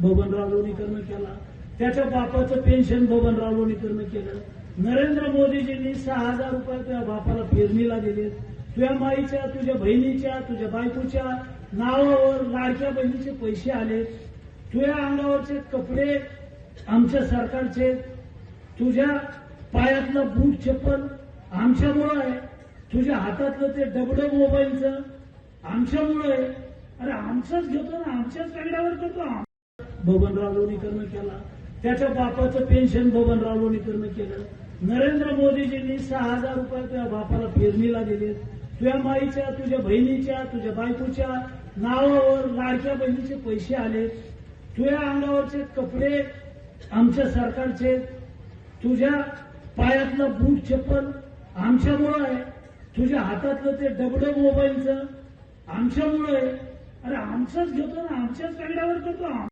बबनराव लोणीकरनं केला. त्याच्या बापाचं पेन्शन बबनराव लोणीकरनं केलं. नरेंद्र मोदीजींनी सहा हजार रुपये तुझ्या बापाला पेरणीला दिले तुझ्या माईच्या तुझ्या बहिणीच्या तुझ्या बायकोच्या नावावर लाडक्या बहिणीचे पैसे आले तुझ्या अंगावरचे कपडे आमच्या सरकारचे. तुझ्या पायातलं बूट चप्पल आमच्यामुळं आहे. तुझ्या हातातलं ते डबडं मोबाईलचं आमच्यामुळं आहे. अरे आमचंच घेतो ना आमच्याच कागदावर करतो. बबनराव लोणीकरनं केला. त्याच्या बापाचं पेन्शन बबनराव लोणीकरनं केलं. नरेंद्र मोदीजींनी सहा हजार रुपये तुझ्या बापाला पेरणीला दिले तुझ्या माईच्या तुझ्या बहिणीच्या तुझ्या बायकोच्या नावावर लाडक्या बहिणीचे पैसे आले तुझ्या अंगावरचे कपडे आमच्या सरकारचे. तुझ्या पायातलं बूट चप्पल आमच्यामुळं आहे. तुझ्या हातातलं ते डबडं मोबाईलचं आमच्यामुळं आहे. अरे आमचंच घेतो ना आमच्याच वेगळ्यावर करतो.